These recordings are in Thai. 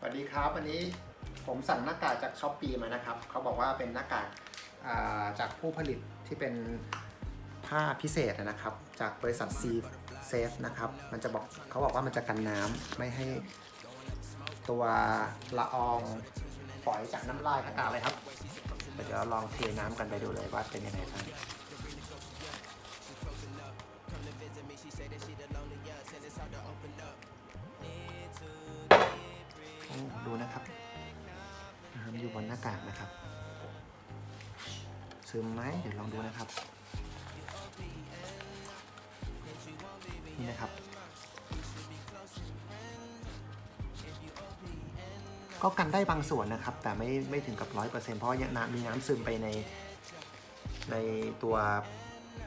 สวัสดีครับวันนี้ผมสั่งหน้ากากจากช้อปปีมานะครับเขาบอกว่าเป็นหน้ากากาจากผู้ผลิตที่เป็นผ้าพิเศษนะครับ จากบริษัท C Safe นะครับมันจะบอกเขาบอกว่ามันจะกันน้ำไม่ให้ตัวละอองฝอยจากน้ำลายอากาศเลยครับเดี๋ยวลองเทน้ำกันไปดูเลยว่าเป็นยังไงบ้าง น้ำอยู่บนหน้ากากนะครับ ซึมไหมเดี๋ยวลองดูนะครับ นี่นะครับ ก็กันได้บางส่วนนะครับ แต่ไม่ไม่ถึงกับร้อยเปอร์เซ็นต์เพราะยังน้ำมีน้ำซึมไปในในตัว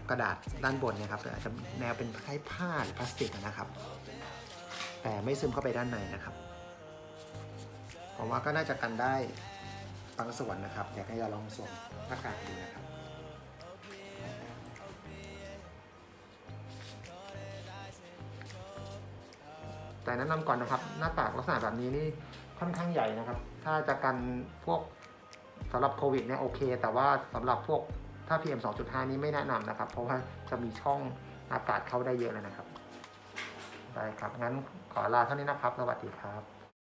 กระดาษด้านบนนะครับอาจจะแนวเป็นคล้ายผ้าหรือพลาสติกนะครับ แต่ไม่ซึมเข้าไปด้านในนะครับ ผมว่าก็น่าจะกันได้บางส่วนนะครับ อยากให้เราลองสวมหน้ากากดูนะครับ แต่แนะนำก่อนนะครับหน้ากากลักษณะแบบนี้นี่ค่อนข้างใหญ่นะครับ ถ้าจะกันพวกสำหรับโควิดเนี่ยโอเค แต่ว่าสำหรับพวกถ้า PM 2.5 นี้ไม่แนะนำนะครับ เพราะว่าจะมีช่องอากาศเข้าได้เยอะเลยนะครับได้ครับงั้นขอลาเท่านี้นะครับ สวัสดีครับ